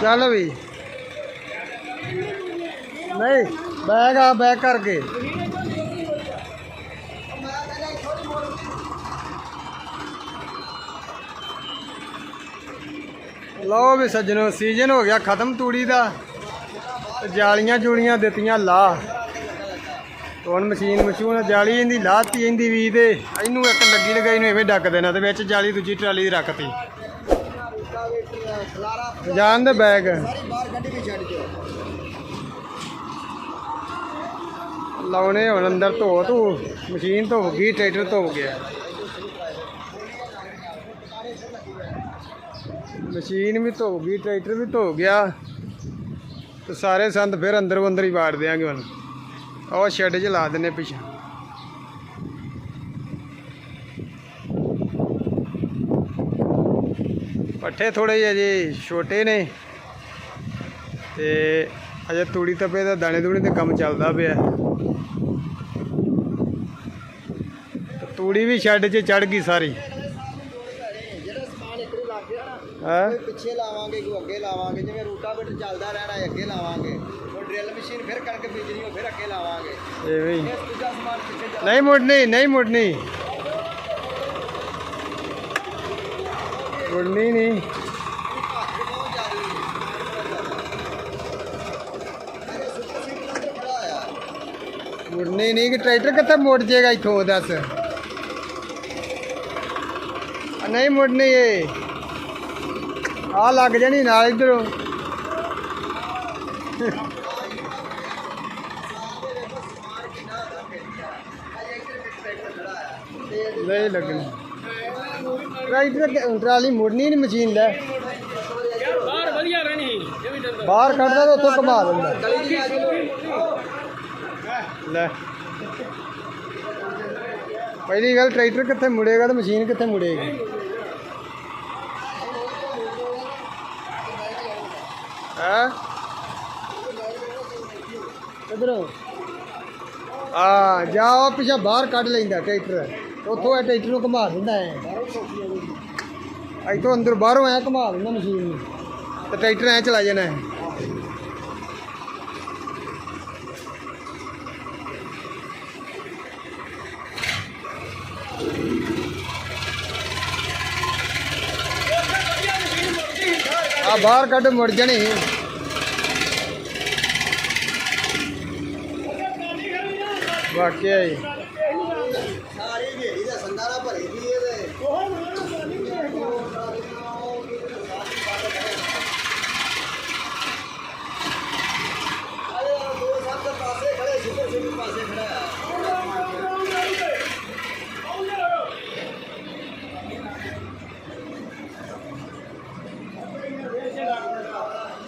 ਚੱਲ ਵੀ। ਨਹੀਂ ਬੈਗ ਆ ਬੈਗ ਕਰਕੇ। ਲਓ ਵੀ ਸੱਜਣੋ ਸੀਜ਼ਨ ਹੋ ਗਿਆ, ਖਤਮ ਤੂੜੀ ਦਾ। ਜਾਲੀਆਂ ਜੂਲੀਆਂ ਦਿੱਤੀਆਂ ਲਾ। ਹੁਣ ਮਸ਼ੀਨ ਮਸ਼ੂਨ ਜਾਲੀ ਇਹਦੀ ਲਾਤੀ, ਇਹਦੀ ਵੀ ਤੇ ਇਹਨੂੰ ਇੱਕ ਲੱਗੀ ਲਗਾਈ ਨੂੰ ਐਵੇਂ ਡੱਕ ਦੇਣਾ ਤੇ ਵਿੱਚ ਜਾਲੀ ਦੂਜੀ ਟਰਾਲੀ ਦੀ ਰੱਖਤੀ। ਜਾਣ ਦੇ ਬੈਗ। ਬਾਹਰ ਗੱਡੀ ਵੀ ਛੱਡ ਦਿਓ ਲਾਉਣੇ ਹੁਣ ਅੰਦਰ ਧੋ ਧੂ, ਮਸ਼ੀਨ ਧੋ ਗਈ, ਟਰੈਕਟਰ ਧੋ ਗਿਆ। ਮਸ਼ੀਨ ਵੀ ਧੋ ਗਈ, ਟਰੈਕਟਰ ਵੀ ਧੋ ਗਿਆ। ਤੇ ਸਾਰੇ ਸੰਦ ਫਿਰ ਅੰਦਰ ਅੰਦਰ ਹੀ ਵਾੜ ਦਿਆਂਗੇ ਹੁਣ। ਉਹ ਸ਼ੈੱਡ 'ਚ ਲਾ ਦਿੰਨੇ ਪਿੱਛੇ। ਪੱਠੇ ਥੋੜੇ ਜਿਹੇ ਅਜੇ ਛੋਟੇ ਨੇ। ਤੇ ਅਜੇ ਤੂੜੀ ਤਪੇ ਦਾ ਦਾਣੇ ਦੂਣੇ ਤੇ ਕੰਮ ਚੱਲਦਾ ਪਿਆ। ਤੂੜੀ ਵੀ ਸ਼ੈੱਡ 'ਚ ਚੜ ਗਈ ਸਾਰੀ। ਜਿਹੜਾ ਸਮਾਨ ਇੱਕ ਨੂੰ ਲੱਗ ਗਿਆ ਨਾ ਹੈ ਪਿੱਛੇ ਲਾਵਾਂਗੇ ਕੋਈ ਅੱਗੇ ਲਾਵਾਂਗੇ ਜਿਵੇਂ ਰੂਟਾਵੇਟਰ ਚੱਲਦਾ ਰਹਿਣਾ ਹੈ ਅੱਗੇ ਲਾਵਾਂਗੇ। ਉਹ ਡਰਿਲ ਮਸ਼ੀਨ ਫਿਰ ਕਣਕ ਬੀਜਣੀ ਉਹ ਫਿਰ ਅੱਗੇ ਲਾਵਾਂਗੇ। ਐਵੇਂ ਹੀ ਇਹ ਦੂਜਾ ਸਮਾਨ ਪਿੱਛੇ ਚੱਲ ਨਹੀਂ ਮੁੜਨੀ ਨਹੀਂ ਮੁੜਨੀ। ਮੁੜਨੀ ਨਹੀਂ ਹੱਥ ਨਹੀਂ ਕਿ ਟਰੈਕਟਰ ਕਿੱਥੇ ਮੁੜ ਜਾਏਗਾ ਇੱਥੋਂ, ਦੱਸ। ਨਹੀਂ ਮੁੜਨੀ ਏ। ਆ ਲੱਗ ਜਾਣੀ ਨਾਲ ਇਧਰੋਂ। ਨਹੀਂ ਲੱਗਣੀ। ਟਰੈਕਟਰ ਟਰਾਲੀ ਮੁੜਨੀ ਨਹੀਂ ਮਸ਼ੀਨ ਲੈ। ਬਾਹਰ ਵਧੀਆ ਰਹਿਣੀ ਬਾਹਰ ਕੱਢਦਾ ਤਾਂ ਉੱਥੋਂ ਘੁਮਾ ਦਿੰਦਾ। ਲੈ। ਪਹਿਲੀ ਗੱਲ ਟਰੈਕਟਰ ਕਿੱਥੇ ਮੁੜੇਗਾ ਤੇ ਮਸ਼ੀਨ ਕਿੱਥੇ ਮੁੜੇਗੀ? ਹੈ? ਕਿਧਰੋਂ ਆ ਜਾਓ ਪਿੱਛੇ ਬਾਹਰ ਕੱਢ ਲੈਂਦਾ ਟਰੈਕਟਰ। ਉੱਥੋਂ ਇਹ ਟਰੈਕਟਰ ਨੂੰ ਘੁਮਾ ਦਿੰਦਾ ਹੈ ਇੱਥੋਂ ਅੰਦਰ ਬਾਹਰੋਂ ਐ ਘੁਮਾ ਦਿੰਦਾ ਮਸ਼ੀਨ ਨੂੰ। ਤੇ ਟਰੈਕਟਰ ਐ ਚਲਾ ਜਾਣਾ ਹੈ ਆ ਬਾਹਰ ਕੱਢ ਮੁੜ ਜਾਣੀ। ਵਾਕਿਆ ਹੀ ਸਾਰੀ ਢੇਰੀ ਦਾ ਸੰਦਾਰਾ ਭਰੀ ਦੀ ਇਹਦੇ ਅਰੇ ਉਹ ਦੋ ਸਭ ਦੇ ਪਾਸੇ ਖੜੇ ਸੁਪਰ ਸੀਟਰ ਪਾਸੇ ਖੜਾ ਆ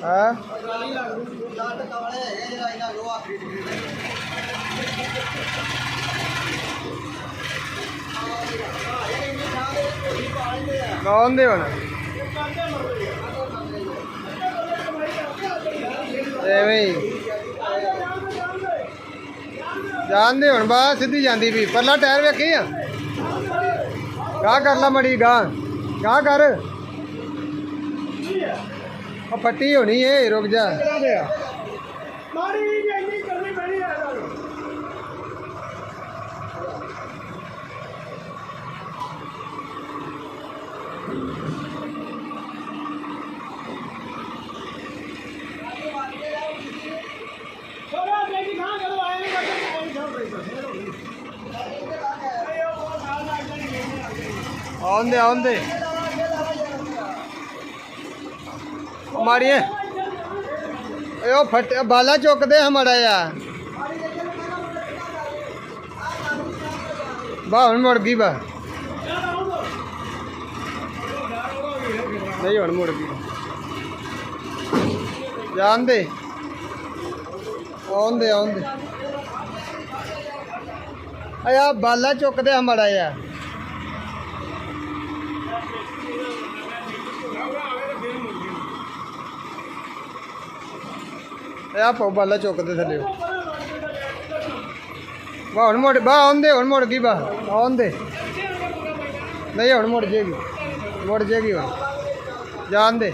ਹਾਂ ਲੱਟ ਕਵਲੇ ਹੈਗੇ ਜਿਹੜਾ ਇਹਨਾਂ ਲੋਹਾ ਖਰੀਦ ਖਰੀਦ ਕੌਣ ਦੇ ਹੁਣ। ਐਵੇਂ ਹੀ। ਜਾਂਦੇ ਹੁਣ ਬਾ ਸਿੱਧੀ ਜਾਂਦੀ ਵੀ। ਪਰਲਾ ਟਾਇਰ ਵੇਖੀ ਆ। ਗਾਹ ਕਰ ਲਾ ਮੜੀ ਗਾਹ। ਗਾਹ ਕਰ। ਉਹ ਫੱਟੀ ਹੋਣੀ ਏ, ਰੁਕ ਜਾ। ਮਾਰੀ ਜੀ ਇੰਨੀ ਕਰਨੀ ਪੈਣੀ ਆ ਥੋੜਾ ਦੇਖ ਖਾਂ ਜਦੋਂ ਆਏ ਨੇ ਬੱਚੇ ਆਏ ਛੱਡ ਰਹੀ ਫੇਰ ਹੋ ਗਈ ਅਰੇ ਉਹ ਬਹੁਤ ਸਾਲ ਦਾ ਅੱਗੇ ਨਹੀਂ ਗਏ ਆਉਂਦੇ ਆਉਂਦੇ। ਉਹ ਮਾਰੀਏ। ਏ ਉਹ ਫਟ, ਬਾਲਾ ਚੁੱਕਦੇ ਹਮਾੜਾ ਆ ਬਾ, ਹੁਣ ਮੁੜ ਗਈ ਬਾ। ਨਹੀਂ, ਹੁਣ ਮੁੜ ਗਈ। ਜਾਂਦੇ ਆਉਂਦੇ ਆਉਂਦੇ। ਆ ਬਾਲਾ ਚੁੱਕਦੇ ਹਮਾੜਾ ਆ ਇਹ ਆ ਪਾਉ ਬਾਲਾ ਚੁੱਕ ਦੇ ਥੱਲੇ। ਵਾ ਹੁਣ ਮੋੜ ਬਾ ਆਉਂਦੇ, ਹੁਣ ਮੋੜ ਗਈ ਬਾ ਆਉਂਦੇ। ਨਹੀਂ, ਹੁਣ ਮੋੜ ਜੇਗੀ ਮੋੜ ਜੇਗੀ ਹੁਣ। ਜਾਣ ਦੇ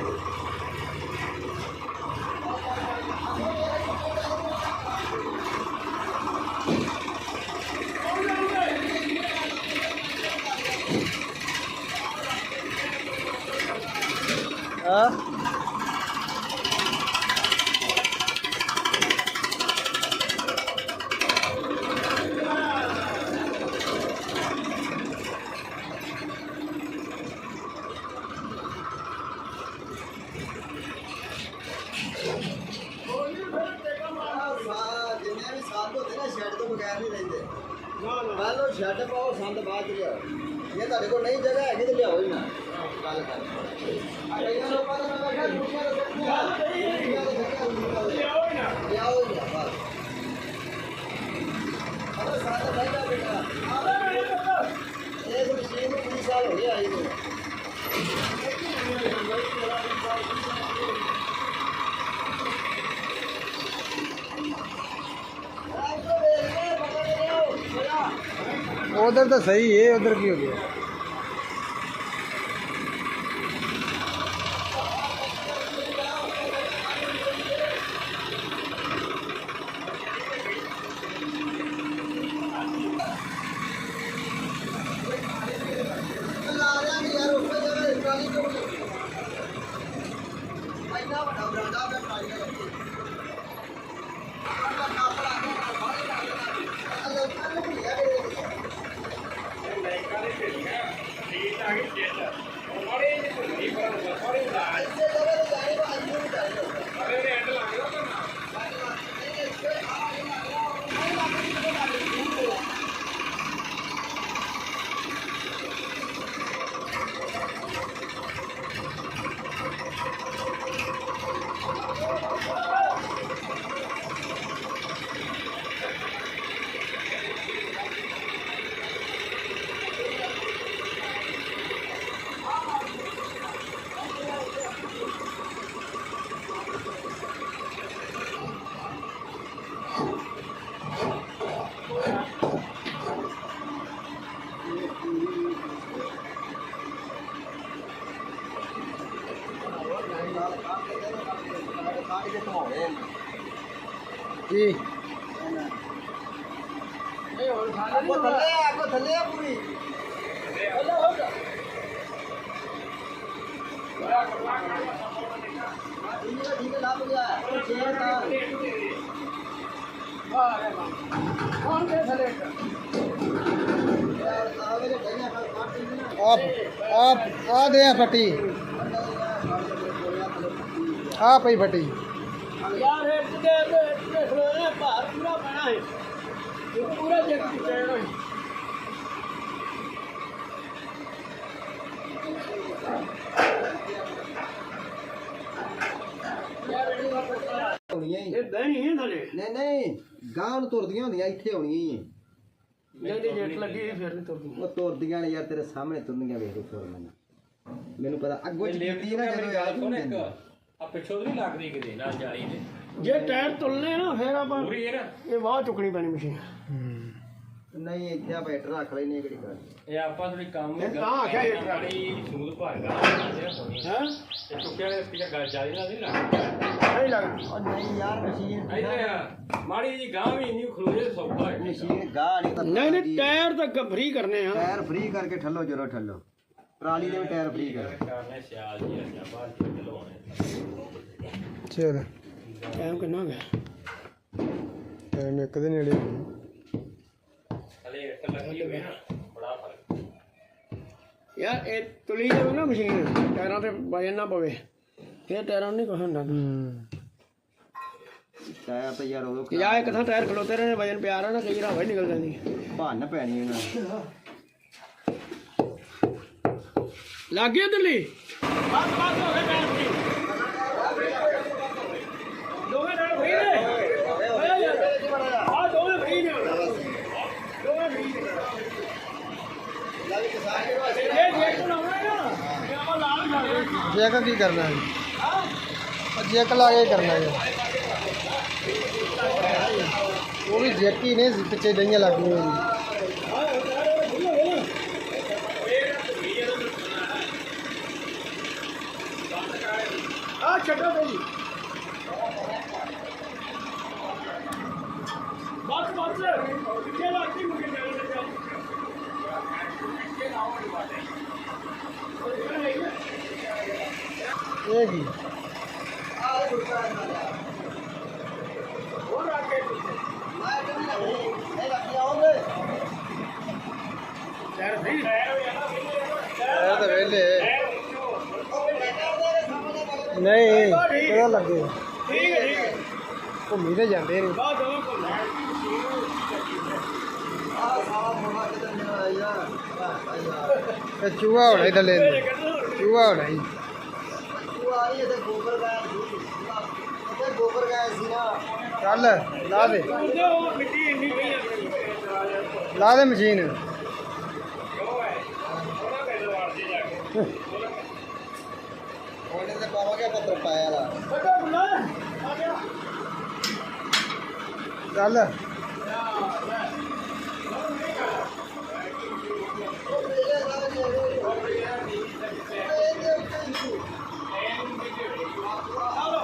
ਉਧਰ ਤਾਂ ਸਹੀ ਹੈ ਉਧਰ ਕੀ ਹੋ ਗਿਆ ਲਾ ਰਿਆ ਨਹੀਂ ਯਾਰ ਉੱਪਰ ਜਗ੍ਹਾ ਟਰਾਲੀ ਕਿਉਂ ਲੱਗੀ ਇੰਨਾ ਵੱਡਾ ਬਰਾਂਡਾ ਮੈਂ ਟਰਾਲੀ ਦਾ ਲੱਗੀ ਅੱਲਾ ਕਾਪੜਾ ਆ ਗਿਆ ਬਾਹਰ ਲਾ ਗਿਆ ਅੱਲਾ ਕੱਲ ਭੁੱਲਿਆ ਕਿਹੜੇ ਇੱਥੇ ਜਗ੍ਹਾ ਤੇ ਜਾਏ ਤਾਂ ਅੱਜ ਨੂੰ ਜਾਏ ਕਾਟ ਕੇ ਘਮਾਉਣੇ ਕੀ ਇਹ ਹੁਣ ਖਾਣਾ ਅੱਗੋਂ ਥੱਲੇ ਆ ਅੱਗੋਂ ਥੱਲੇ ਆ ਪੂਰੀ ਅੱਲਾ ਹੋ ਜਾ ਠੀਕ ਹੈ ਠੀਕ ਹੈ ਲੱਭ ਗਿਆ ਛੇ ਤਾਂ ਵਾਹ ਰੇ ਵਾਹ ਕੌਣ ਕੇ ਥਲੇ ਆਵੇ ਤੇ ਡਈਆਂ ਨਾਲ ਕਾਟ ਦਿੰਦੇ ਨਾ ਆ ਆ ਆ ਦੇ ਆ ਫੱਟੀ ਆ ਪਈ ਫੱਟੀ ਯਾਰ ਇਹ ਤੇ ਤੇ ਖਲੋਣੇ ਭਾਰ ਪੂਰਾ ਪੈਣਾ ਹੈ ਇਹ ਬਹਿਣੀ ਹੈ ਥਲੇ ਨਹੀਂ ਨਹੀਂ ਗਾਂ ਨੂੰ ਤੁਰਦੀਆਂ ਹੁੰਦੀਆਂ ਇੱਥੇ ਹੋਣੀਆਂ ਹੀ। ਜਿਹਦੀ ਜੇਟ ਲੱਗੀ ਫਿਰ ਨਹੀਂ ਤੁਰਦੀ। ਉਹ ਤੁਰਦੀਆਂ ਨੇ ਯਾਰ ਤੇਰੇ ਸਾਹਮਣੇ ਤੁਰਨੀਆਂ ਵੇਖ ਤੂੰ ਤੁਰ ਮੈਨੂੰ। ਮੈਨੂੰ ਪਤਾ ਅੱਗੋਂ ਚ ਕੀਤੀ ਨਾ ਜਦੋਂ ਯਾਦ ਨਹੀਂ ਦਿੰਦੀ ਆ ਪਿੱਛੋਂ ਤਾਂ ਨਹੀਂ ਲੱਗਦੀ ਕਿਤੇ ਨਾਲ ਜਾਲੀ ਦੇ। ਜੇ ਟਾਇਰ ਤੁਲਨੇ ਨਾ ਫਿਰ ਆਪਾਂ ਪੂਰੀ ਹੈ ਨਾ? ਇਹ ਵਾਹ ਚੁੱਕਣੀ ਪੈਣੀ ਮਸ਼ੀਨ। ਨਹੀਂ ਇੱਥੇ ਆ ਬੈਟਰ ਰੱਖ ਲੈਣੀ ਕਿਹੜੀ ਗੱਲ ਇਹ ਆਪਾਂ ਥੋੜੀ ਕੰਮ ਇਹ ਤਾਂ ਆਖਿਆ ਇਹ ਟਰੱਕ। ਬੜੀ ਸਮੂਥ ਭਾਗਾ ਹੈ? ਤੇ ਚੁੱਕਿਆ ਦੇ ਪਿੱਛੇ ਗੱਲ ਜਾਲੀ ਨਾਲ ਨਹੀਂ ਲੱਗਦੀ। ਨਹੀਂ ਲੱਗਦੀ। ਉਹ ਨਹੀਂ ਯਾਰ ਮਸ਼ੀਨ ਇੱਥੇ ਆ। ਮਾੜੀ ਜੀ ਗਾਂ ਵੀ ਇੰਨੀ ਖਲੋਜੇ ਸੌਖਾ ਹੈ ਮਸ਼ੀਨ ਗਾਂ ਨਹੀਂ ਤਾਂ ਨਹੀਂ ਨਹੀਂ ਟਾਇਰ ਤਾਂ ਫਰੀ ਕਰਨੇ ਆ। ਟਾਇਰ ਫ੍ਰੀ ਕਰਕੇ ਠੱਲੋ ਜਰੋ ਠੱਲੋ। ਟਰਾਲੀ ਦੇ ਵੀ ਟਾਇਰ ਫ੍ਰੀ ਕਰ। ਕਰਨੇ ਸਿਆਲ ਜੀ ਆ ਬਾਹਰ ਚਲ ਟਾਈਮ ਕਿੰਨਾ ਹੋ ਗਿਆ? ਟਾਈਮ ਇੱਕ ਦੇ ਨੇੜੇ ਹਲੇ ਇੱਟ ਲੱਗੀ ਹੋਵੇ ਨਾ ਬੜਾ ਫ਼ਰਕ। ਯਾਰ ਇਹ ਤੁਲੀ ਜਾਵੇ ਨਾ ਮਸ਼ੀਨ ਟਾਇਰਾਂ ਤੇ ਵਜਨ ਨਾ ਪਵੇ। ਫਿਰ ਟਾਇਰਾਂ ਨੂੰ ਨਹੀਂ ਕੁਛ ਹੁੰਦਾ। ਹੂੰ। ਟਾਇਰ ਤਾਂ ਯਾਰ ਉਦੋਂ ਜਾਂ ਇੱਕ ਥਾਂ ਟਾਇਰ ਖਲੋਤੇ ਰਹੇ ਵਜਨ ਪਿਆ ਰਹਿਣਾ ਕਈ ਵਾਰ ਹਵਾ ਹੀ ਨਿਕਲ ਜਾਂਦੀ। ਭੰਨ ਪੈਣੀ ਉਹਨਾਂ। ਲੱਗ ਗਿਆ ਦਿੱਲੀ ਬਸ ਬਸ ਹੋ ਗਏ ਟਾਇਰ ਫਰੀ ਦੋਵੇਂ ਟਾਇਰ ਫਰੀ ਨੇ ਆ ਦੋਵੇਂ ਫਰੀ ਨੇ ਦੋਵੇਂ ਫਰੀ ਨੇ ਲੱਗ ਕਿਸਾਨ ਦੇ ਵਾਸਤੇ ਇਹ ਜੇਕ ਲਾਉਣਾ ਹੈ ਨਾ ਇਹ ਆਪਾਂ ਲਾਲ ਖਾਣੇ ਜੈਕ ਕੀ ਕਰਨਾ ਹੈ? ਹਾਂ ਜੈਕ ਲਾ ਕੇ ਕਰਨਾ ਹੈ? ਉਹ ਵੀ ਜੈਕ ਹੀ ਨੇ, ਪਿੱਛੇ ਦਈਆਂ ਲੱਗੀਆਂ ਹੋਈਆਂ ਆ ਛੱਡੋ ਬਈ ਬਸ ਬਸ ਕਿੱਥੇ ਲੱਗਦੀ ਮੁਕੇ ਜਾਣ ਦੇ ਚੱਲ ਕਿੱਥੇ ਲਾਉਣੀ ਬਾਤ ਹੈ ਇਹ ਕੀ ਆਹ ਗੁੱਸਾ ਇਹਨਾਂ ਦਾ ਹੋਰ ਆ ਕੇ ਪਿੱਛੇ ਮੈਂ ਕਿਹਨੀ ਲੱਗੀ ਇਹ ਲੱਗੀ ਆਉਂਦੇ ਯਾਰ ਸਹੀ ਹੈ ਉਹ ਯਾਰ ਇਹ ਤਾਂ ਵੇਲੇ ਉਹ ਬੈਠਾ ਉਹਦੇ ਸਾਹਮਣੇ ਮਗਰ ਨਹੀਂ ਕਿਹੜਾ ਲੱਗੇ ਠੀਕ ਹੈ ਠੀਕ ਹੈ ਘੁੰਮੀ ਤੇ ਜਾਂਦੇ ਨੇ ਬਾਅਦ ਦੋਵੇਂ ਕੋਲ ਹੈ ਆਹ ਸਾਲਾ ਮੋਹਾ ਕਿਤੇ ਮੇਰਾ ਆਇਆ ਤੇ ਉਹਨੇ ਤੇ ਪੱਤਰ ਪਾਇਆ ਲਾ ਵੱਡਾ ਬੁੱਲਾ ਆ ਗਿਆ ਚੱਲ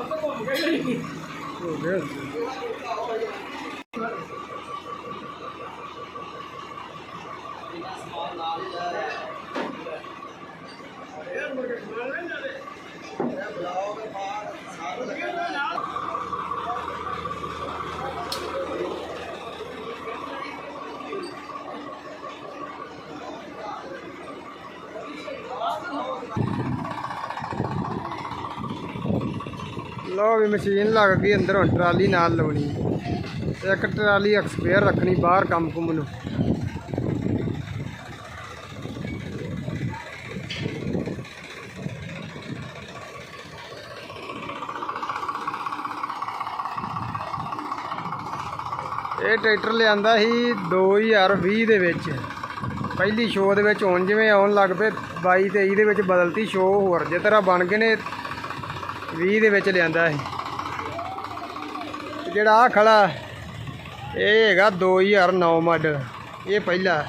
ਤਾਂ ਘੁੰਮ ਗਈ ਨਹੀਂ ਹੋ ਗਿਆ ਯਾਰ ਮੁੜ ਕੇ ਸਮਾਨ ਲੈ ਲਓ ਵੀ ਮਸ਼ੀਨ ਲੱਗ ਗਈ ਅੰਦਰ ਹੁਣ ਟਰਾਲੀ ਨਾਲ ਲਾਉਣੀ। ਇੱਕ ਟਰਾਲੀ ਐਕਸਪੇਅਰ ਰੱਖਣੀ ਬਾਹਰ ਕੰਮ ਕੁਮ ਨੂੰ। ਟਰੈਕਟਰ ਲਿਆਂਦਾ ਸੀ 2020 ਦੇ ਵਿੱਚ। ਪਹਿਲੀ ਸ਼ੋਅ ਦੇ ਵਿੱਚ ਹੁਣ ਜਿਵੇਂ ਆਉਣ ਲੱਗ ਪਏ 22 23 ਦੇ ਵਿੱਚ ਬਦਲਤੀ ਸ਼ੋਅ ਹੋਰ ਜੇ ਤਰ੍ਹਾਂ ਬਣ ਗਏ ਨੇ 20 ਦੇ ਵਿੱਚ ਲਿਆਂਦਾ ਸੀ। ਜਿਹੜਾ ਆ ਖੜਾ, ਇਹ ਹੈਗਾ 2009 ਮਾਡਲ ਇਹ ਪਹਿਲਾ।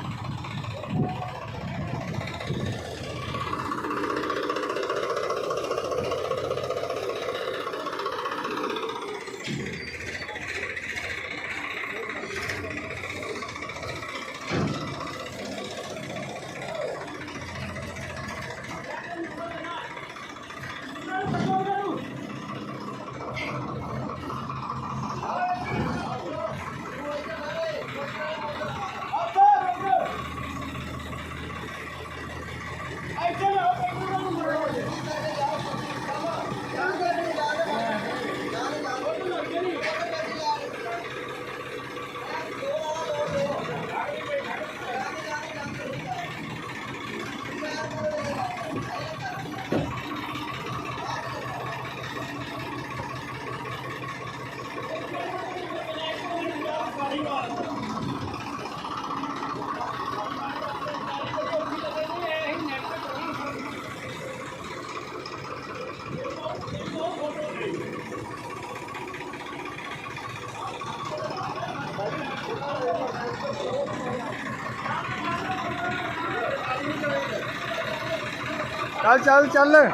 ਚੱਲ ਚੱਲ ਚੱਲ।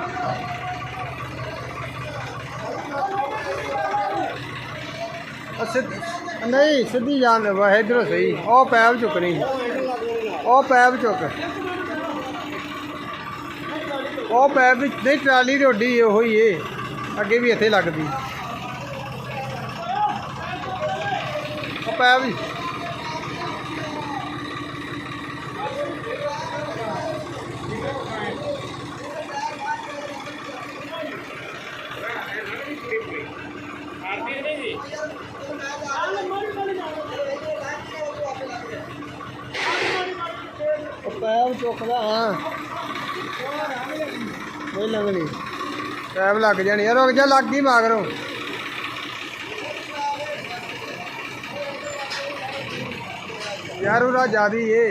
ਸਿੱਧ- ਨਹੀਂ, ਸਿੱਧੀ ਜਾਣ ਵਾ ਇਧਰੋਂ ਸਹੀ। ਉਹ ਪੈਪ ਚੁੱਕਣੀ ਉਹ ਪੈਪ ਚੁੱਕ। ਉਹ ਪੈਪ ਵਿੱਚ ਨਹੀਂ, ਟਰਾਲੀ ਦੀ ਓਡੀ ਉਹੋ ਹੀ ਏ। ਅੱਗੇ ਵੀ ਇੱਥੇ ਲੱਗਦੀ। ਉਹ ਪੈਪ ਵੀ ਆਰਤੀ ਨਹੀਂ ਜੀ ਉਹ ਚੁੱਕਦਾ ਹਾਂ। ਨਹੀਂ। ਪੈਪ ਲੱਗ ਜਾਣੀ ਯਾਰ ਰੁਕ ਜਾ ਲੱਗ ਗਈ ਮਗਰੋਂ ਯਾਰ ਉਹਦਾ ਜਿਆਦੀ ਏ।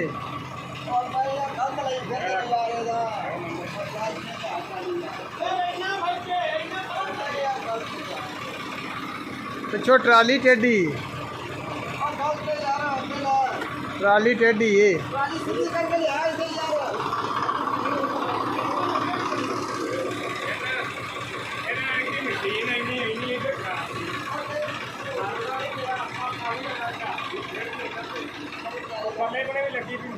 ਪਿੱਛੋਂ ਟਰਾਲੀ ਟੇਢੀ। ਲਾ ਟਰਾਲੀ ਟੇਢੀ ਏ। ਟਰਾਲੀ ਸਿੱਧੀ ਕਰਕੇ ਲਿਆ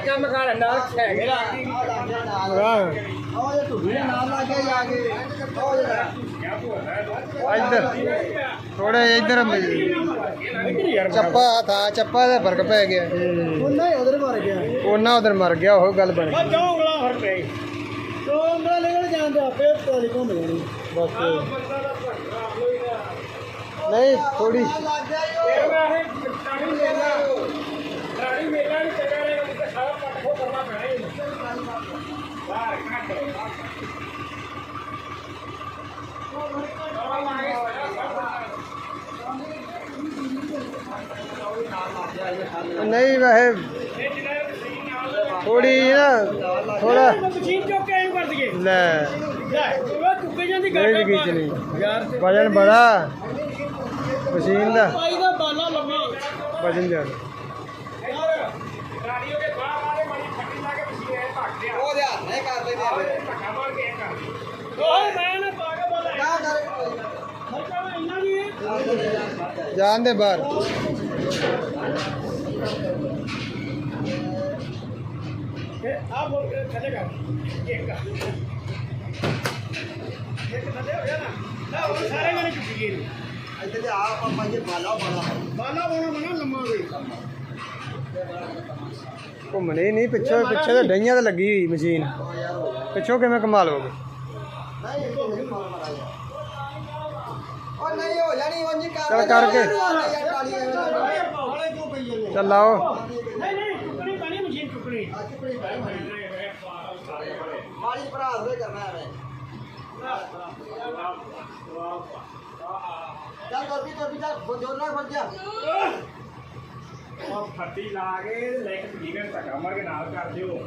ਕੰਮ ਕਰ ਨਾਲ ਹੈਗੇ ਹਾਂ। ਉਹ ਜੇ ਢੁੱਡੀ ਦੇ ਨਾਲ ਲੱਗ ਗਿਆ ਜਾ ਕੇ ਉਹ ਜਿਹੜਾ ਇੱਧਰ ਥੋੜੇ ਇੱਧਰ ਮਿਲ ਚੱਪਾ ਥਾ ਚੱਪਾ ਦਾ ਫ਼ਰਕ ਪੈ ਗਿਆ। ਉਹਨਾਂ ਉਧਰ ਮਰ ਗਿਆ। ਉਹਨਾਂ ਉਧਰ ਮਰ ਗਿਆ ਉਹ ਗੱਲ ਬਣ ਗਈ। ਕਿਉਂ ਉਂਗਲਾ ਫੜ ਪਈ ਤੋ ਉਂਗਲਾਂ ਨਿਕਲ ਜਾਂਦੇ ਆਪੇ ਤੋਲੀ ਘੁੰਮ ਜਾਣੀ। ਬਸ। ਨਹੀਂ ਥੋੜੀ ਲੱਗ ਗਿਆ ਇਹ ਵਾਹੇ ਟਾਣੀ ਮੇਲਾ ਟਾਣੀ ਮੇਲਾ ਨਹੀਂ ਚੱਲਿਆ ਰਿਹਾ ਉਹ ਸਾਰਾ ਪੱਟ ਖੋ ਕਰਨਾ ਪੈਣਾ ਹੀ ਬਾਹਰ ਕੱਟ ਨਹੀਂ ਵੈਸੇ ਥੋੜੀ ਨਾ ਥੋੜਾ ਮਸ਼ੀਨ ਚੁੱਕ ਕੇ ਐਂ ਕਰ ਦਈਏ ਲੈ। ਉਹ ਚੁੱਕੇ ਜਾਂਦੀ ਨਹੀਂ ਗੱਡਾ ਖਿੱਚ ਨਹੀਂ ਵਜਨ ਬੜਾ। ਮਸ਼ੀਨ ਦਾ। ਪਾਈ ਦਾ ਬਾਲਾ ਲੰਮਾ। ਵਜਨ ਜ਼ਿਆਦਾ। ਗਾੜੀਓ ਦੇ ਬਾਹਰ ਆਲੇ ਮਾਰੀ ਫੱਟੀ ਲਾ ਕੇ ਮਸ਼ੀਨ ਐ ਧੱਕ ਦਿਆ ਉਹਦੇ ਹੱਥ ਨੇ ਕਰ ਲੈਂਦੇ ਆ ਧੱਕਾ ਮਾਰ ਕੇ ਐਂ ਕਰ। ਓਏ ਮੈਂ ਜਾਣ ਦੇ ਬਾਹਰ। ਆ ਬੋਲ ਕੇ ਥੱਲੇ ਕਰ। ਇੱਕ। ਇੱਕ ਥੱਲੇ ਹੋ ਗਿਆ ਨਾ। ਨਾ ਉਹ ਸਾਰੇ ਗਾਣੇ ਚੁੱਕੀ ਗਏ। ਨੇ ਇੱਥੇ ਤੇ ਆ ਆਪਾਂ ਜੇ ਬਾਲਾ ਬਾਲਾ। ਬਾਲਾ ਬੋਣਾ ਮਨਾ ਲੰਮਾ ਵੇ ਘੁੰਮਣੀ ਨਹੀਂ ਪਿੱਛੋਂ ਪਿੱਛੇ ਤਾਂ ਡਈਆਂ ਤੇ ਲੱਗੀ ਹੋਈ ਮਸ਼ੀਨ। ਪਿੱਛੋਂ ਕਿਵੇਂ ਕਮਾ ਲਓਗੇ ਨਹੀਂ ਇਹ ਨਹੀਂ ਮਾਰ ਮਾਰਾ ਯਾਰ ਉਹ ਨਹੀਂ ਹੋ ਜਾਣੀ ਉਂਝ ਹੀ ਕਰ ਚੱਲ ਕਰਕੇ। ਚੱਲ ਆਓ ਨਹੀਂ ਨਹੀਂ ਚੁੱਕਣੀ ਪੈਣੀ ਮਸ਼ੀਨ ਚੁੱਕਣੀ ਪੈ ਮਾਰੀ ਭਰਾ ਦੇ ਕਰਨਾ ਐਵੇਂ। ਚੱਲ ਤੋਰਬੀ ਤੋਰਬੀ ਚੱਲ ਜੋਰ ਨਾਲ ਫੜ ਜਾ। ਉਹ ਫੱਟੀ ਲਾ ਕੇ ਲੈ ਕੇ ਪੀਗਰ ਧੱਕਾ ਮਾਰ ਕੇ ਨਾਲ ਕਰ ਦਿਓ।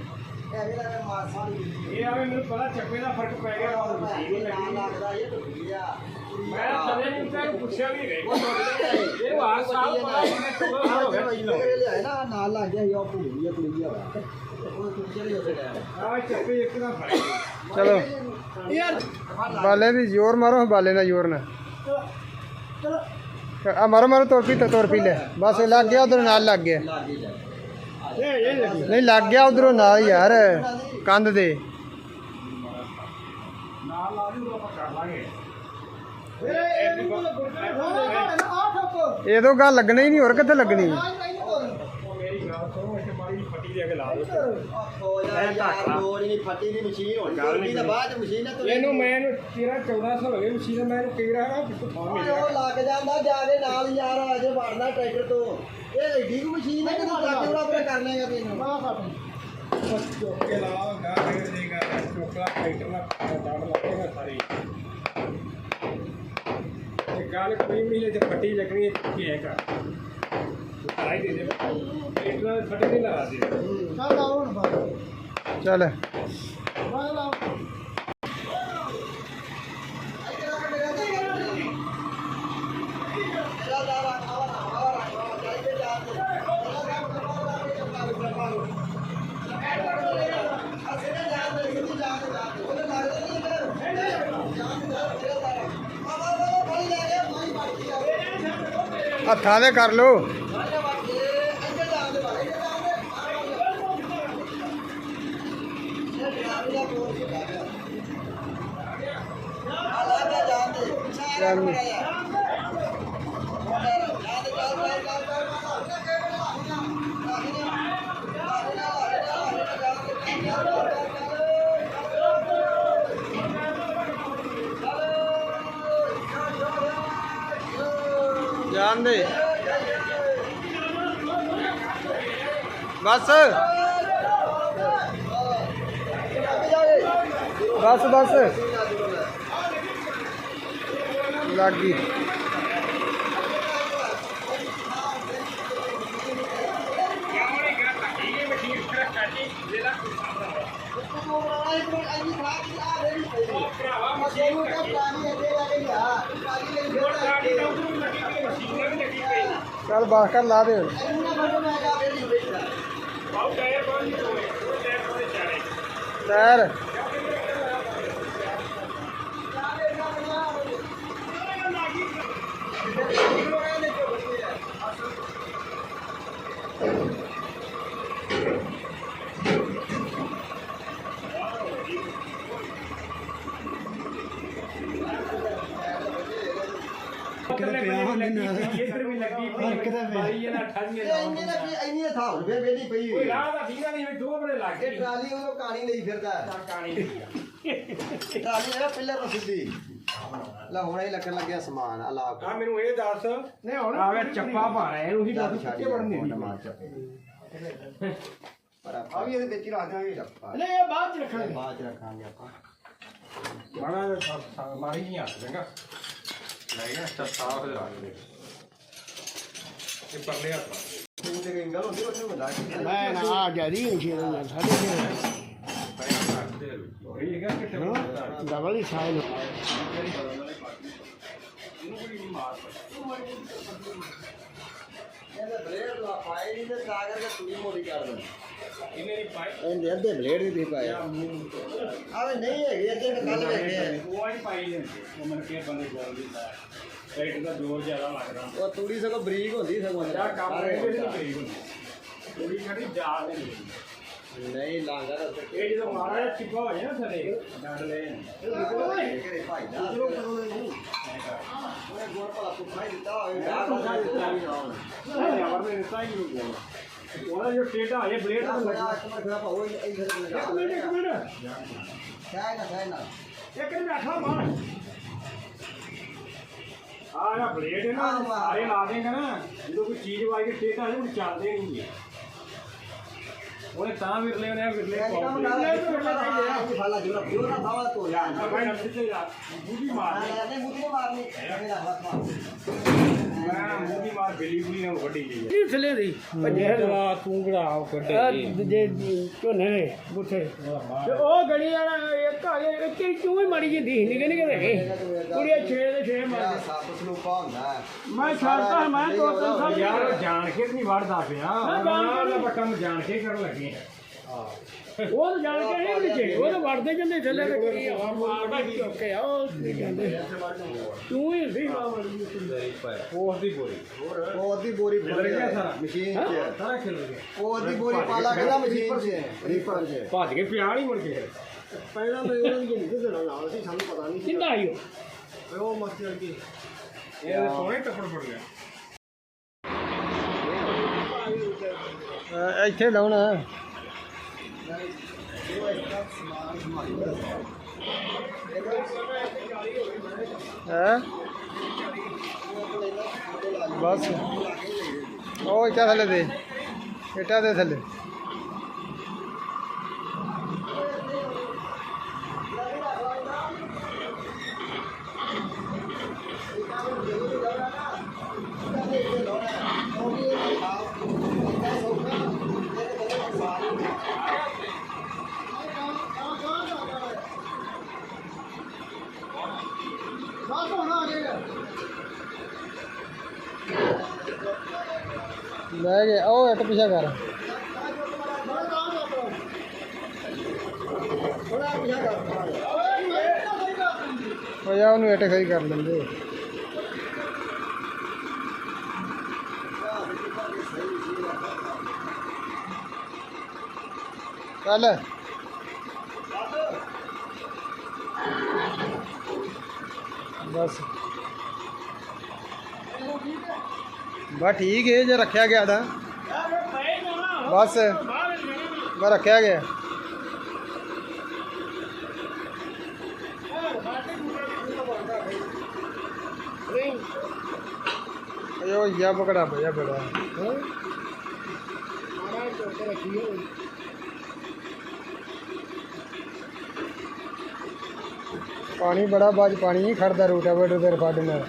ਐਵੇਂ ਲੱਗਾ ਮਾਰ ਸਾਰੀ ਇਹ ਆਵੇ ਮੈਨੂੰ ਪਤਾ ਚੱਪੇ ਦਾ ਫ਼ਰਕ ਪੈ ਗਿਆ ਉਹ ਮਸ਼ੀਨ ਹੀ ਨਾ ਲੱਗੀ ਲੱਗਦਾ ਇਹ ਟੁੱਟੀ ਆ ਮੈਂ ਥੱਲੇ ਨਹੀਂ ਤੈਨੂੰ ਪੁੱਛਿਆ ਵੀ ਨਹੀਂ ਇਹ ਵਾਰ ਸਾਲ ਪਤਾ ਇਹਨੇ ਚੋਲਾ ਸਾਲ ਹੋ ਗਿਆ ਪਹਿਲਾਂ ਮੇਰੇ ਲਿਆਏ ਨਾ ਨਾਲ ਲੱਗ ਗਿਆ ਸੀ ਉਹ ਭੂਲੀ ਆ ਕੁੜੀ ਆ ਉਹ ਟੁੱਟੀ ਚਲੀ ਉਸੇ ਟਾਈਮ ਆ ਚੱਪੇ ਇੱਕ ਦਾ ਫ਼ਰਕ ਚਲੋ ਯਾਰ ਬਾਲੇ ਦੀ ਜ਼ੋਰ ਮਾਰੋ ਬਾਲੇ ਦਾ ਜ਼ੋਰ ਨਾ ਚਲੋ ਆ ਮਾਰੋ ਮਾਰੋ ਤੋਰ ਪੀ ਤੋਰ ਪੀ ਲੈ ਬਸ ਇਹ ਲੱਗ ਗਿਆ ਉਧਰ ਨਾਲ ਲੱਗ ਗਿਆ ਨਹੀਂ ਲੱਗ ਗਿਆ ਉਧਰੋਂ ਨਾਲ ਯਾਰ ਕੰਧ ਦੇ ਨਾਲ ਲਾ ਦੂਗਾ ਆਪਾਂ ਕਰ ਲਾਂਗੇ ਇਹ ਇਹ ਆ ਠੋਕੋ ਇਹਦੋਂ ਗੱਲ ਲੱਗਣੀ ਹੀ ਨਹੀਂ ਹੋਰ ਕਿੱਥੇ ਲੱਗਣੀ? ਉਹ ਮੇਰੀ ਗੱਲ ਸੁਣੋ ਇੱਥੇ ਕੇ ਲਾ ਦਿਓ ਹੋ ਜਾ ਯਾਰ ਲੋੜ ਨਹੀਂ ਫੱਟੀ ਦੀ ਮਸ਼ੀਨ ਹੋਣੀ ਗੱਲ ਟੁੱਟੀ ਨਹੀਂ ਦਾ ਬਾਅਦ ਚ ਮਸ਼ੀਨ ਹੈ ਇਹਨੂੰ ਮੈਂ ਇਹਨੂੰ 13 1400 ਹੋ ਗਏ ਮਸ਼ੀਨ ਮੈਂ ਇਹਨੂੰ ਕਈ ਰਹਾ ਕਿੱਥੋਂ ਥਾਂ ਓਏ ਮਿਲਿਆ। ਉਹ ਲੱਗ ਜਾਂਦਾ ਜਾ ਕੇ ਨਾਲ ਯਾਰ ਆ ਜੇ ਵੜਨਾ ਟਰੈਕਟਰ ਤੋਂ। ਇਹ ਐਡੀ ਕੁ ਮਸ਼ੀਨ ਹੈ ਕਿ ਤੂੰ ਟਰੈਕਟਰ ਬੜਾ ਬੜਾ ਕਰ ਲੇਗਾ ਤੈਨੂੰ? ਚੁੱਕ ਕੇ ਲਾ ਗਾ ਫੇਰ ਦੇਗਾ ਚੋਕਲਾ ਟਰੈਕਟਰ ਨਾਲ ਡਾੜ ਲੱਗੇਗਾ ਸਾਰੀ। ਇਹ ਗੱਲ ਕੋਈ ਵੀ ਨਹੀਂ ਜੇ ਫੱਟੀ ਲੱਗਣੀ ਹੈ ਕੀ ਹੈ ਕਰ ਕਰਾਈ ਦੇ ਦੇ ਟਰੈਕਟਰ ਨਾਲ ਨਹੀਂ ਲਾ ਦੇ ਚੱਲ। ਆਓ ਹੁਣ ਬਾਹਰ ਚੱਲ ਬਾਹਰ ਲਾਓ ਹੱਥਾਂ ਦੇ ਕਰ ਲੋ ਜਾਨ ਜਾਨ ਦੇ। ਬਸ। ਬਸ ਬਸ ਲੱਗ ਗਈ ਭਰਾਵਾ ਮਸ਼ੀਨ ਗਾੜੀ ਤਾਂ ਉਧਰ ਵੀ ਲੱਗੀ ਪਈ ਮਸ਼ੀਨ ਵੀ ਲੱਗੀ ਚੱਲ ਬਾਹਰ ਕਰ ਲਾ ਦੇ। ਟਾਇਰ ਟਾਇਰ ਬੰਦ ਟਾਇਰ ਇੱਧਰ ਵੀ ਲੱਗੀ ਪਈ ਬਾਈ ਇਹਨਾਂ ਠਾਈਆਂ ਇਹ ਇੰਨੇ ਦਾ ਕੀ ਇੰਨੀ ਥਾਂ ਹੁਣ ਫੇਰ ਵੇਲੀ ਪਈ ਕੋਈ ਹੋਈ ਹੈ। ਰਾਹ ਦਾ ਠੀਕਾ ਨਹੀਂ ਵੀ ਦੋ ਬੜੇ ਲੱਗ ਇਹ ਗਏ। ਟਰਾਲੀ ਉਹ ਕਾਣੀ ਲਈ ਫਿਰਦਾ ਹੈ। ਕਾਣੀ ਟਰਾਲੀ ਇਹ ਪਿੱਲਰ ਤੋਂ ਸਿੱਧੀ। ਲੈ ਹੁਣ ਇਹ ਲੱਗਣ ਲੱਗਿਆ ਸਮਾਨ ਆ ਲਾ ਆ ਮੈਨੂੰ ਇਹ ਦੱਸ। ਨਹੀਂ ਹੁਣ ਆਵੇ ਚੱਪਾ ਪਾ ਰਿਹਾ ਇਹਨੂੰ ਹੀ ਦੱਸ ਕਿੱਥੇ ਵੜਨੀ ਚੱਪੇ। ਪਰ ਆਪਾਂ ਵੀ ਇਹਦੇ ਵਿੱਚ ਹੀ ਰੱਖ ਦਾਂਗੇ ਆਪਾਂ ਨਹੀਂ ਇਹ ਬਾਅਦ ਚ ਰੱਖਾਂਗੇ। ਬਾਅਦ ਚ ਰੱਖਾਂਗੇ ਆਪਾਂ। ਮਾਰੀ ਨਹੀਂ ਆ ਚੰਗਾ। ਲੈ ਗਿਆ ਚੱਲ ਸਾਫ਼ ਦੇ ਰੱਖ ਦੇ ਇਹ ਪਰਲੇ ਤੂੰ ਤੇ ਕੇ ਮੈਂ ਨਾ ਆ ਗਿਆ ਦੀ ਨਹੀਂ ਛੇ ਨਾਲ ਸਾਡੇ ਹੈਗਾ ਡਬਲ ਹੀ ਸਾਈਜ਼। ਇਹਦੇ ਬਲੇਡ ਲਾ ਪਾਏ ਨਹੀਂ ਤੇ ਤਾਂ ਇਹਨੇ ਨਹੀਂ ਪਾਈ ਇਹਦੇ ਅੱਧੇ ਬਲੇਡ ਵੀ ਪਾਏ। ਆਵੇ ਨਹੀਂ ਹੈਗੇ ਅੱਧੇ ਕੱਲ ਵੇਖਦੇ ਆ। ਉਹ ਆਈ ਪਾਈ ਲੈਂਦੇ ਉਹ ਮਨ ਕੇ ਬੰਦੇ ਜੋਰ ਦਿੰਦਾ ਰੇਟ ਦਾ ਜ਼ੋਰ ਜ਼ਿਆਦਾ ਲੱਗਦਾ ਉਹ ਤੂੜੀ ਸਗੋਂ ਬਰੀਕ ਹੁੰਦੀ ਸਗੋਂ। ਕੰਮ ਇਹ ਕਰੀ ਹੁੰਦੀ। ਨਹੀਂ ਲਾਂਗਾ ਤਾਂ ਉੱਤੇ ਇਹ ਜਦੋਂ ਮਾਰਾ ਜਿਹਾ ਚਿੱਪਾ ਹੋ ਜਾਏ ਨਾ ਥੱਲੇ ਡੰਡ ਲੈ ਕਿਹੜੇ ਭਾਈ ਦਾ? ਉਹਨੇ ਗੋਲ ਭਲਾ ਸੁਖਾਈ ਦਿੱਤਾ ਹੋਵੇ। ਯਾਰ ਸੁਖਾ ਦਿੱਤਾ ਨਹੀਂ ਯਾਰ ਮੈਂ ਦਿੱਤਾ ਹੀ ਨਹੀਂ ਗਿਆ ਉਹਦਾ ਜੋ ਟੇਡਾ ਹੈ ਬਲੇਡ ਆ ਤੇ ਲੱਗਾ। ਇੱਕ ਮਿੰਟ ਖੜਾ ਪਾਓ ਇਹ ਇੱਧਰ ਇੱਕ ਮਿੰਟ ਇੱਕ ਮਿੰਟ। ਸਾਇ ਨਾ ਸਾਇ ਨਾ। ਇੱਕ ਮਿੰਟ ਬੈਠਾ ਮਾਰ ਆ ਨਾ ਬਲੇਡ ਹੈ ਨਾ ਸਾਰੇ ਲਾ ਦੇਂਗਾ ਨਾ। ਜਦੋਂ ਕੋਈ ਚੀਜ਼ ਵਾਈ ਕੇ ਟੇਡਾ ਹੈ ਉਹ ਚੱਲਦੇ ਨਹੀਂ। ਹੈ ਉਹਨੇ ਤਾਂ ਵਿਰਲੇ ਉਹਨੇ ਵਿਰਲੇ ਇਹ ਕੰਮ ਨਾ ਲੈ ਤੂੰ ਕਰਨਾ ਚਾਹੀਦਾ ਫਾਲਾ ਜੁਰਾ ਪੂਰਾ ਨਾ ਬਾਵਾ ਤੋ ਯਾਰ ਆ ਭਾਈ ਨੱਥੀ ਤੇ ਰਾ ਬੂਦੀ ਮੈਂ ਨਹੀਂ ਥਲੇ ਦੀ ਜਵਾ ਤੂੰ ਕਿਹੜਾ ਆਉ ਕੱਢੇ ਜੇ ਝੋਨੇ ਨੇ ਬੁੱਥੇ। ਤੇ ਉਹ ਗੜੀ ਵਾਲਾ ਇੱਕ ਆ ਗਿਆ ਇੱਕ ਹੀ ਚੂਹੀ ਮਾਰੀ ਜਿੰਦੀ ਨਿਕੇ ਨਿਕੇ ਵੇਖੇ ਕੁੜੀਆਂ 6 ਦੇ 6 ਮਾਰ ਸੱਪ ਸਲੂਪਾ ਹੁੰਦਾ ਹੈ। ਮੈਂ ਛੱਡਦਾ ਮੈਂ ਦੋ ਤਿੰਨ ਸਾਲ ਯਾਰ ਜਾਣ ਕੇ ਨਹੀਂ ਵੜਦਾ ਪਿਆ। ਕੇ ਦਾ ਕੰਮ ਜਾਣ ਕੇ ਕਰਨ ਲੱਗੇ ਉਹ ਤਾਂ ਜਾਣ ਕੇ ਨਹੀਂ ਵਿੱਚ ਉਹ ਤਾਂ ਵੜਦੇ ਜਾਂਦੇ ਥੱਲੇ ਤੇ ਕੁੜੀ ਆ ਮਾਰਦਾ ਕੇ ਆ ਉਹ ਕੀ ਕਹਿੰਦੇ ਤੂੰ ਹੀ ਸੀ। ਉਸ ਦੀ ਬੋਰੀ। ਉਹ ਅੱਧੀ ਬੋਰੀ ਖਿਲਰ ਗਿਆ ਸਾਰਾ। ਮਸ਼ੀਨ 'ਚ। ਸਾਰਾ ਖਿਲ ਗਿਆ। ਉਹ ਅੱਧੀ ਬੋਰੀ ਪਾਲਾ ਕਹਿੰਦਾ ਮਸ਼ੀਨ 'ਚ। ਰੀਪਰ 'ਚ। ਭੱਜ ਕੇ ਪਿਆ ਨਹੀਂ ਮੁੜ ਕੇ ਪਹਿਲਾਂ ਤਾਂ ਉਹਨਾਂ ਦੀ ਨਾਲ ਸੀ ਸਾਨੂੰ ਪਤਾ ਨਹੀਂ ਕਿੰਦਾ ਆਇਓ ਉਹ? ਮਸਤੀ ਵਰਗੀ ਇਹ ਸੋਹਣੇ ਟੱਪੜ ਪੜ ਗਿਆ ਅਹ ਇੱਥੇ ਲਾਉਣਾ। ਹੈ? ਬਸ। ਉਹ ਇੱਟਾਂ ਥੱਲੇ ਦੇ। ਇੱਟਾਂ ਦੇ ਥੱਲੇ। ਲੈ ਗਏ ਉਹ ਇੱਕ ਪਿੱਛੇ ਕਰ। ਉਹ ਜਾ ਉਹਨੂੰ ਇੱਟ ਸਹੀ ਕਰ ਲੈਂਦੇ। ਚੱਲ। ਬਸ। ਬਸ ਠੀਕ ਹੈ ਜੇ ਰੱਖਿਆ ਗਿਆ ਤਾਂ। ਬਸ ਬਸ ਰੱਖਿਆ ਗਿਆ। ਅਯੋ ਯਾ ਬਕੜਾ ਪਿਆ ਬੜਾ। ਪਾਣੀ ਬੜਾ ਬਾਜ ਪਾਣੀ ਨਹੀਂ ਖੜਦਾ ਰੂਟਾ ਬੇਟੋ ਤੇਰੇ ਨਾਲ।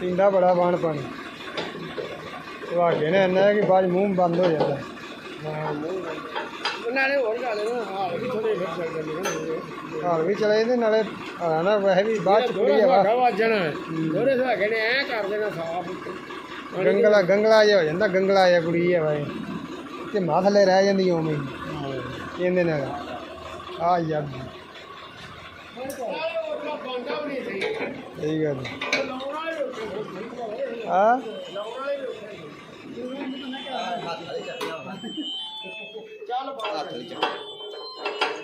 ਪੀਂਦਾ ਬੜਾ ਬਾਣ ਪਾਣੀ। ਵਾਗੇ ਨੇ ਇੰਨਾ ਕਿ ਬਾਜ ਮੂੰਹ ਬੰਦ ਹੋ ਜਾਂਦਾ। ਨਾਲੇ ਹੋਰ ਗੱਲ ਨਾ ਹਾਲ ਵੀ ਥੋੜੇ ਫਿਰ ਚੱਲ ਜਾਂਦੇ ਨੇ। ਹਾਲ ਵੀ ਚਲੇ ਜਾਂਦੇ ਨਾਲੇ ਆ ਨਾ ਵੈਸੇ ਵੀ ਬਾਅਦ ਚ ਕੁੜੀ ਆ ਸੁਹਾਗਾ ਵੱਜਣਾ ਦੋਰੇ ਸੁਹਾਗੇ ਨੇ ਐ ਕਰ ਦੇਣਾ ਸਾਫ਼। ਗੰਗਲਾ ਗੰਗਲਾ ਜਿਹਾ ਹੋ ਜਾਂਦਾ ਗੰਗਲਾ ਜਿਹਾ ਕੁੜੀ ਆ ਵਾਏ ਤੇ ਮਾਂ ਥੱਲੇ ਰਹਿ ਜਾਂਦੀ ਹੀ। ਇਹਦੇ ਨਾਲ ਆ ਯਾਰ ਸਹੀ ਗੱਲ। ਆ ਹੱਥ ਵਾਲੀ ਚੱਕੀ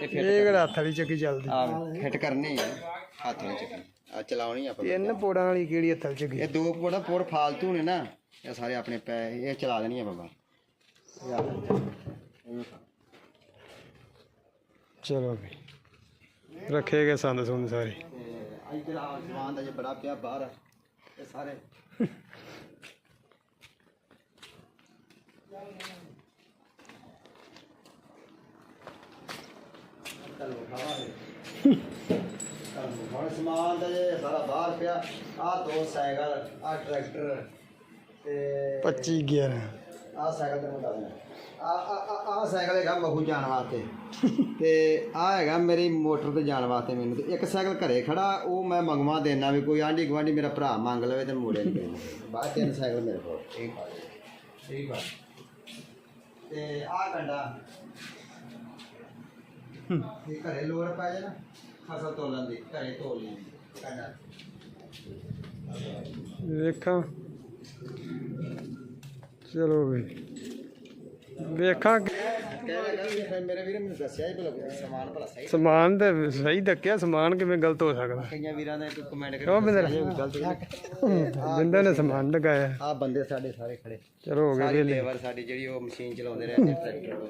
ਇਹ ਕਿਹੜਾ ਹੱਥ ਵਾਲੀ ਚੱਕੀ ਚੱਲਦੀ? ਆ ਫਿੱਟ ਕਰਨੀ ਹੈ ਹੱਥ ਵਾਲੀ ਚੱਕੀ। ਆ ਚਲਾਉਣੀ ਆਪਾਂ। ਤਿੰਨ ਪੋੜਾਂ ਵਾਲੀ ਕਿਹੜੀ ਹੱਥ ਵਾਲੀ ਚੱਕੀ? ਇਹ ਦੋ ਪੋੜਾ ਪੋੜ ਫਾਲਤੂ ਨੇ ਨਾ। ਇਹ ਸਾਰੇ ਆਪਣੇ ਪੈ ਇਹ ਚਲਾ ਦੇਣੀ ਆ ਬਾਬਾ। ਚਲੋ ਵੀ। ਰੱਖੇ ਗਏ ਸੰਦ ਸੁੰਦ ਸਾਰੇ। ਇੱਧਰ ਆ ਸਮਾਨ ਦਾ ਜੇ ਬੜਾ ਪਿਆ ਬਾਹਰ। ਇਹ ਸਾਰੇ। ਚਲੋ ਖਾਵਾਂਗੇ ਚਲੋ ਹੁਣ ਸਮਾਨ ਦਾ ਜੇ ਸਾਰਾ ਬਾਹਰ ਪਿਆ। ਆ ਦੋ ਸਾਈਕਲ ਆ ਟਰੈਕਟਰ ਤੇ 25 11 ਆ ਸਾਈਕਲ ਤੇ ਮੁੰਡਾ ਆ ਆ ਸਾਈਕਲ ਹੈਗਾ ਮਹੂ ਜਾਣ ਵਾਸਤੇ। ਤੇ ਆ ਹੈਗਾ ਮੇਰੀ ਮੋਟਰ ਤੇ ਜਾਣ ਵਾਸਤੇ ਮੈਨੂੰ। ਤੇ ਇੱਕ ਸਾਈਕਲ ਘਰੇ ਖੜਾ ਉਹ ਮੈਂ ਮੰਗਵਾ ਦੇਣਾ ਵੀ ਕੋਈ ਆਂਢੀ ਗੁਆਂਢੀ ਮੇਰਾ ਭਰਾ ਮੰਗ ਲਵੇ ਤੇ ਮੋੜੇ ਨਹੀਂ ਬਾਅਦ ਤਿੰਨ ਸਾਈਕਲ ਮੇਰੇ ਕੋਲ। ਠੀਕ ਆ ਠੀਕ ਆ ਤੇ ਆ ਕੰਡਾ। ਇਹ ਘਰੇ ਲੋੜ ਪੈ ਨਾ ਫਸਲ ਤੋਲਣ ਦੀ ਘਰੇ ਤੋਲ ਲਈ ਕੰਡਾ। ਵੇਖਾਂ ਚਲੋ ਵੀ ਵੇਖਾਂ ਕਿ- ਕਹਿ ਰਿਹਾ ਕਿ ਫਿਰ ਮੇਰੇ ਵੀਰ ਮੈਨੂੰ ਦੱਸਿਆ ਹੀ ਭਲਾ ਸਮਾਨ ਭਲਾ ਸਹੀ ਸਮਾਨ ਤੇ ਸਹੀ ਦੱਕਿਆ ਸਮਾਨ ਕਿਵੇਂ ਗਲਤ ਹੋ ਸਕਦਾ? ਕਈਆਂ ਵੀਰਾਂ ਦਾ ਇੱਕ ਕਮੈਂਟ ਕਿਉਂ ਬਿੰਦਰ? ਗਲਤ ਬਿੰਦੇ ਨੇ ਸਮਾਨ ਲਗਾਇਆ। ਆ ਬੰਦੇ ਸਾਡੇ ਸਾਰੇ ਖੜੇ। ਚਲੋ ਹੋ ਗਏ ਲੇਬਰ ਸਾਡੀ ਜਿਹੜੀ ਉਹ ਮਸ਼ੀਨ ਚਲਾਉਂਦੇ ਰਹੇ ਟਰੈਕਟਰ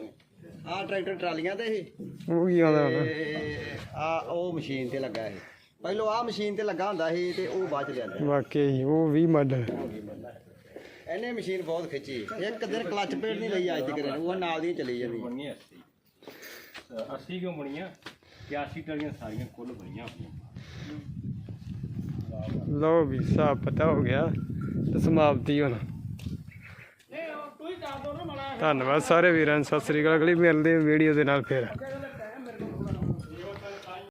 ਆ ਟਰੈਕਟਰ ਟਰਾਲੀਆਂ ਤੇ ਇਹ। ਉਹ ਕੀ ਆਉਂਦਾ ਆ ਉਹ ਮਸ਼ੀਨ ਤੇ ਲੱਗਾ ਇਹ। ਪਹਿਲਾਂ ਆ ਮਸ਼ੀਨ ਤੇ ਲੱਗਾ ਹੁੰਦਾ ਸੀ ਤੇ ਉਹ ਬਾਅਦ ਚ ਲਿਆਂਦਾ। ਵਾਕਈ ਉਹ ਵੀ ਮਾਡਲ ਇਹਨੇ ਮਸ਼ੀਨ ਬਹੁਤ ਖਿੱਚੀ। ਇੱਕ ਦਿਨ ਕਲਚ ਪੇਟ ਨਹੀਂ ਲਈ ਅੱਜ ਤੱਕ। ਉਹ ਨਾਲ ਦੀ ਚਲੀ ਜਾਂਦੀ। ਬਣੀਆਂ 80 80 ਕਿਉਂ ਬਣੀਆਂ 81 ਟਲੀਆਂ ਸਾਰੀਆਂ ਕੁੱਲ ਬਣੀਆਂ ਆਪਣੀਆਂ ਲਓ ਵੀ ਹਿਸਾਬ ਪਤਾ ਹੋ ਗਿਆ ਤੇ ਸਮਾਪਤੀ ਹੁਣ। ਧੰਨਵਾਦ ਸਾਰੇ ਵੀਰਾਂ ਨੂੰ। ਸਤਿ ਸ੍ਰੀ ਅਕਾਲ ਅਗਲੀ ਮਿਲਦੇ ਵੀਡੀਓ ਦੇ ਨਾਲ ਫਿਰ।